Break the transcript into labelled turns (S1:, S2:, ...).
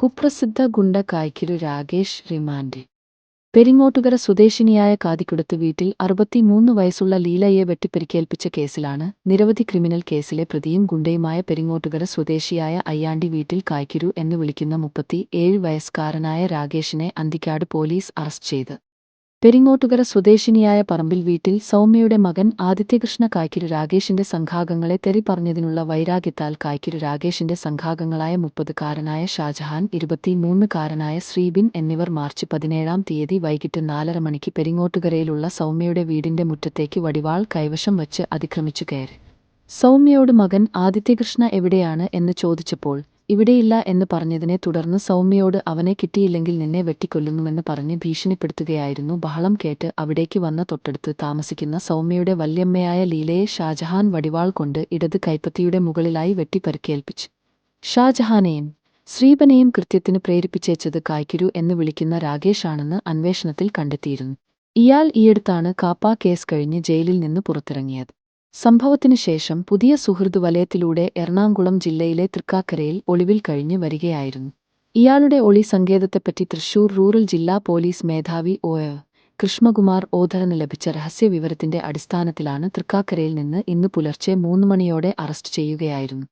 S1: കുപ്രസിദ്ധ ഗുണ്ട കായ്ക്കിരു രാകേഷ് റിമാൻഡ്. പെരിങ്ങോട്ടുകര സ്വദേശിനിയായ കാതിക്കുടത്ത് വീട്ടിൽ അറുപത്തിമൂന്ന് വയസ്സുള്ള ലീലയെ വെട്ടിപ്പെരിക്കേൽപ്പിച്ച കേസിലാണ് നിരവധി ക്രിമിനൽ കേസിലെ പ്രതിയും ഗുണ്ടയുമായ പെരിങ്ങോട്ടുകര സ്വദേശിയായ അയ്യാണ്ടി വീട്ടിൽ കായ്ക്കിരു എന്ന് വിളിക്കുന്ന മുപ്പത്തി ഏഴ് വയസ്സുകാരനായ രാകേഷിനെ അന്തിക്കാട് പോലീസ് അറസ്റ്റ് ചെയ്ത്. പെരിങ്ങോട്ടുകര സ്വദേശിനിയായ പറമ്പിൽ വീട്ടിൽ സൗമ്യയുടെ മകൻ ആദിത്യകൃഷ്ണ കായ്ക്കിരു രാഗേഷിന്റെ സംഘാംഗങ്ങളെ തെറി പറഞ്ഞതിനുള്ള വൈരാഗ്യത്താൽ കായ്ക്കിരു രാഗേഷിന്റെ സംഘാംഗങ്ങളായ മുപ്പതുകാരനായ ഷാജഹാൻ ഇരുപത്തിമൂന്നുകാരനായ ശ്രീബിൻ എന്നിവർ മാർച്ച് പതിനേഴാം തീയതി വൈകിട്ട് നാലര മണിക്ക് പെരിങ്ങോട്ടുകരയിലുള്ള സൗമ്യയുടെ വീടിന്റെ മുറ്റത്തേക്ക് വടിവാൾ കൈവശം വച്ച് അതിക്രമിച്ചു കയറി. സൗമ്യയോട് മകൻ ആദിത്യകൃഷ്ണ എവിടെയാണ് എന്ന് ചോദിച്ചപ്പോൾ ഇവിടെയില്ല എന്ന് പറഞ്ഞതിനെ തുടർന്ന് സൗമ്യയോട് അവനെ കിട്ടിയില്ലെങ്കിൽ നിന്നെ വെട്ടിക്കൊല്ലുന്നുവെന്ന് പറഞ്ഞ് ഭീഷണിപ്പെടുത്തുകയായിരുന്നു. ബഹളം കേട്ട് അവിടേക്ക് വന്ന തൊട്ടടുത്ത് താമസിക്കുന്ന സൗമ്യയുടെ വല്യമ്മയായ ലീലയെ ഷാജഹാൻ വടിവാൾ കൊണ്ട് ഇടത് കൈപ്പത്തിയുടെ മുകളിലായി വെട്ടിപ്പരുക്കേൽപ്പിച്ചു. ഷാജഹാനെയും ശ്രീപനെയും കൃത്യത്തിന് പ്രേരിപ്പിച്ചേച്ചത് കായ്ക്കിരു എന്ന് വിളിക്കുന്ന രാകേഷാണെന്ന് അന്വേഷണത്തിൽ കണ്ടെത്തിയിരുന്നു. ഇയാൾ ഈയടുത്താണ് കാപ്പ കേസ് കഴിഞ്ഞ് ജയിലിൽ നിന്ന് പുറത്തിറങ്ങിയത്. സംഭവത്തിനു ശേഷം പുതിയ സുഹൃദ് വലയത്തിലൂടെ എറണാകുളം ജില്ലയിലെ തൃക്കാക്കരയിൽ ഒളിവിൽ കഴിഞ്ഞ് വരികയായിരുന്നു. ഇയാളുടെ ഒളി സങ്കേതത്തെപ്പറ്റി തൃശൂർ റൂറൽ ജില്ലാ പോലീസ് മേധാവി ഒ. കൃഷ്ണകുമാർ ഓധരന് ലഭിച്ച രഹസ്യവിവരത്തിന്റെ അടിസ്ഥാനത്തിലാണ് തൃക്കാക്കരയിൽ നിന്ന് ഇന്ന് പുലർച്ചെ മൂന്ന് മണിയോടെ അറസ്റ്റ് ചെയ്യുകയായിരുന്നു.